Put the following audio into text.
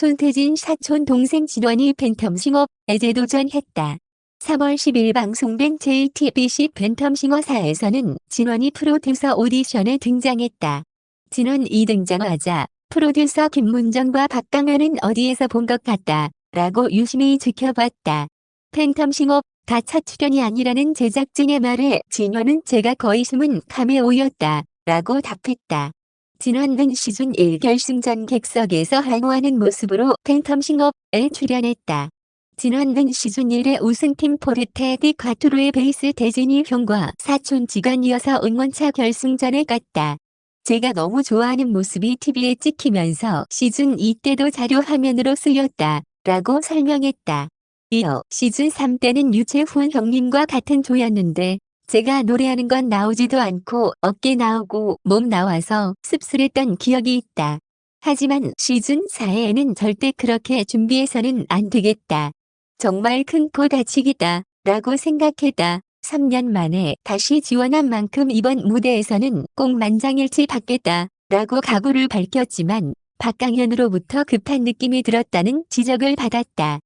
손태진 사촌 동생 진원이 팬텀싱어에 재도전했다. 3월 10일 방송된 JTBC 팬텀싱어사에서는 진원이 프로듀서 오디션에 등장했다. 진원이 등장하자 프로듀서 김문정과 박강현은 어디에서 본 것 같다 라고 유심히 지켜봤다. 팬텀싱어 다첫 출연이 아니라는 제작진의 말에 진원은 제가 거의 숨은 카메오였다 라고 답했다. 진원은 시즌 1 결승전 객석에서 항호하는 모습으로 팬텀싱어에 출연했다. 진원은 시즌 1의 우승팀 포르테디 과투로의 베이스 대진이 형과 사촌 지간이어서 응원차 결승전에 갔다. 제가 너무 좋아하는 모습이 TV에 찍히면서 시즌 2 때도 자료 화면으로 쓰였다. 라고 설명했다. 이어 시즌 3 때는 유채훈 형님과 같은 조였는데 제가 노래하는 건 나오지도 않고 어깨 나오고 몸 나와서 씁쓸했던 기억이 있다. 하지만 시즌 4에는 절대 그렇게 준비해서는 안 되겠다. 정말 큰 코 다치기다. 라고 생각했다. 3년 만에 다시 지원한 만큼 이번 무대에서는 꼭 만장일치 받겠다. 라고 각오를 밝혔지만 박강현으로부터 급한 느낌이 들었다는 지적을 받았다.